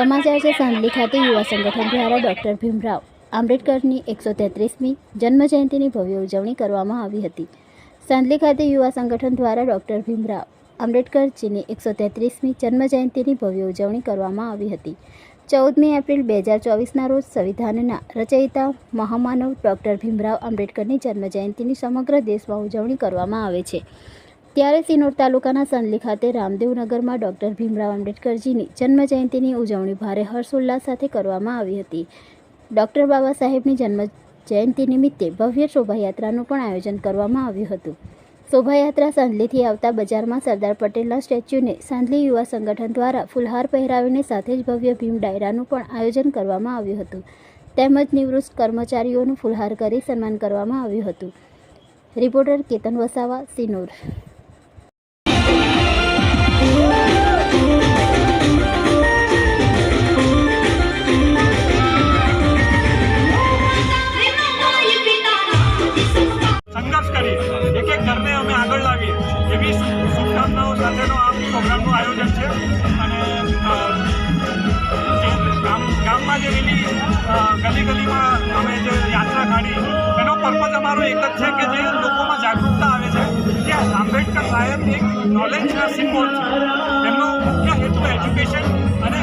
સમાચાર છે સાંદલી ખાતે યુવા સંગઠન દ્વારા ડૉક્ટર ભીમરાવ આંબેડકરની એકસો તેત્રીસમી જન્મજયંતિની ભવ્ય ઉજવણી કરવામાં આવી હતી. સાંદલી ખાતે યુવા સંગઠન દ્વારા ડૉક્ટર ભીમરાવ આંબેડકરજીની એકસો તેત્રીસમી જન્મજયંતિની ભવ્ય ઉજવણી કરવામાં આવી હતી. ચૌદમી એપ્રિલ બે હજાર ચોવીસના રોજ સંવિધાનના રચયિતા મહામાનવ ડૉક્ટર ભીમરાવ આંબેડકરની જન્મજયંતિની સમગ્ર દેશમાં ઉજવણી કરવામાં આવે છે. ત્યારે સિનોર તાલુકાના સંદલી ખાતે રામદેવનગરમાં ડૉક્ટર ભીમરાવ આંબેડકરજીની જન્મજયંતિની ઉજવણી ભારે હર્ષોલ્લાસ સાથે કરવામાં આવી હતી. ડૉક્ટર બાબા સાહેબની જન્મ જયંતિ નિમિત્તે ભવ્ય શોભાયાત્રાનું પણ આયોજન કરવામાં આવ્યું હતું. શોભાયાત્રા સાંદલીથી આવતા બજારમાં સરદાર પટેલના સ્ટેચ્યુને સાંદલી યુવા સંગઠન દ્વારા ફુલહાર પહેરાવીને સાથે જ ભવ્ય ભીમ ડાયરાનું પણ આયોજન કરવામાં આવ્યું હતું. તેમજ નિવૃત્ત કર્મચારીઓનું ફુલહાર કરી સન્માન કરવામાં આવ્યું હતું. રિપોર્ટર કેતન વસાવા, સિનોર એક અમે આગળ લાવીએ. એવી શુભકામનાઓ સાથેનો આ પ્રોગ્રામનું આયોજન છે. અને ગામ, ગામમાં જે રેલી ગલી ગલીમાં અમે જે યાત્રા કાઢી, એનો પર્પઝ અમારો એક જ છે કે જે લોકોમાં જાગૃતતા આવે છે. કે આંબેડકર સાહેબ એક નોલેજના સિમ્બોલ છે. એમનો મુખ્ય હેતુ એજ્યુકેશન અને